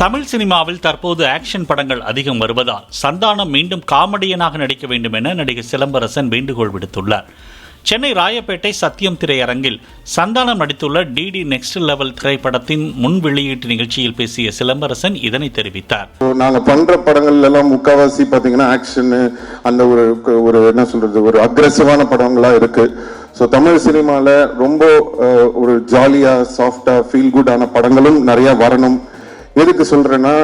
தமிழ் சினிமாவில் தற்போது ஆக்ஷன் படங்கள் அதிகம் வருவதால் சந்தானம் மீண்டும் காமெடியனாக நடிக்க வேண்டும் என நடிகர் சிலம்பரசன் வேண்டுகோள் விடுத்துள்ளார். சென்னை ராயப்பேட்டை சத்தியம் திரையரங்கில் சந்தானம் நடித்துள்ள டிடி நெக்ஸ்ட் லெவல் திரைப்படத்தின் முன் வெளியீட்டு நிகழ்ச்சியில் பேசிய சிலம்பரசன் இதனை தெரிவித்தார். So, நாங்க பண்ற படங்கள்ல எல்லாம் முக்காவாசி பாத்தீங்கன்னா ஆக்ஷன் அந்த ஒரு ஒரு என்ன சொல்றது ஒரு அக்ரெசிவான படங்களா இருக்கு. ஸோ தமிழ் சினிமாவில் ரொம்ப ஒரு ஜாலியா சாஃப்டாக ஃபீல் குட்டான படங்களும் நிறைய வரணும். எதுக்கு சொல்றேன்னா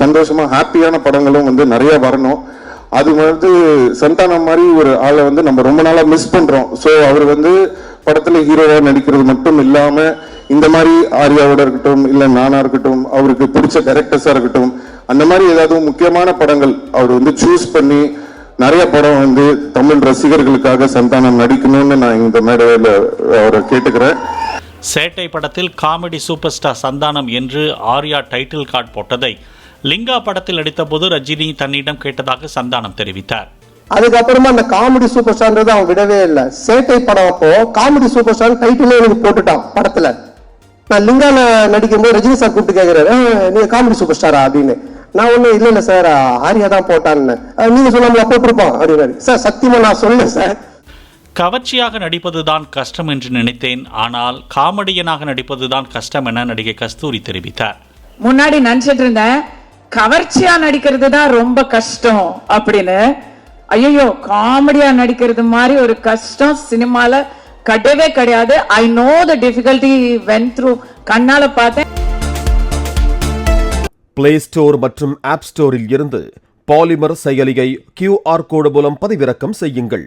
சந்தோஷமாக சந்தோஷமா ஹாப்பியான படங்களும் வந்து நிறைய வரணும். அது வந்து சந்தானம் மாதிரி ஒரு ஆளை வந்து நம்ம ரொம்ப நாளா மிஸ் பண்றோம். ஸோ அவர் வந்து படத்துல ஹீரோவா நடிக்கிறது மட்டும் இல்லாம இந்த மாதிரி ஆர்யாவோட இருக்கட்டும் இல்ல நானா இருக்கட்டும் அவருக்கு பிடிச்ச கேரக்டர்ஸாக இருக்கட்டும் அந்த மாதிரி ஏதாவது முக்கியமான படங்கள் அவர் வந்து சூஸ் பண்ணி நிறைய படம் வந்து தமிழ் ரசிகர்களுக்காக சந்தானம் நடிக்கணும்னு நான் இந்த மேடையில அவரை கேட்டுக்கிறேன். சேட்டை படத்தில் காமெடி சூப்பர் ஸ்டார் சந்தானம் என்று ஆர்யா டைட்டில் கார்டு போட்டதை லிங்கா படத்தில் நடித்தபோது ரஜினி தன்னிடம் கேட்டதாக சந்தானம் தெரிவித்தார். அதுக்கப்புறமா அந்த காமெடி சூப்பர் ஸ்டார்ன்றது அவன் விடவே இல்லை. சேட்டை படம் அப்போ காமெடி சூப்பர் ஸ்டார் டைட்டிலே எனக்கு போட்டுட்டான் படத்துல. நான் லிங்கால நடிக்கும்போது ரஜினி சார் கூப்பிட்டு கேட்கிறாரு நீங்க காமெடி சூப்பர் ஸ்டாரா? அப்படின்னு. நான் ஒண்ணு இல்ல இல்ல சார் ஆரியா தான் போட்டான்னு. நீங்க சொல்லாமல போட்டிருப்பான் அப்படின்னாரு. சார் சத்தியமா நான் சொல்லல சார். கவர்ச்சியாக நடிப்பதுதான் கஷ்டம் என்று நினைத்தேன். ஆனால் காமெடியனாக நடிப்பதுதான் கஷ்டம் என நடிகை கஸ்தூரி தெரிவித்தார். முன்னாடி நினைச்சிட்டு இருந்தேன் கவர்ச்சியா நடிக்கிறது தான் ரொம்ப கஷ்டம் அப்படின்னு ஐயோ காமெடியா நடிக்கிறது மாதிரி ஒரு கஷ்டம் சினிமால கிடையவே கிடையாது. I know the difficulty went through கண்ணால பார்த்தேன். பிளே ஸ்டோர் மற்றும் ஆப் ஸ்டோரில் இருந்து பாலிமர் செயலியை கியூஆர் கோடு மூலம் பதிவிறக்கம் செய்யுங்கள்.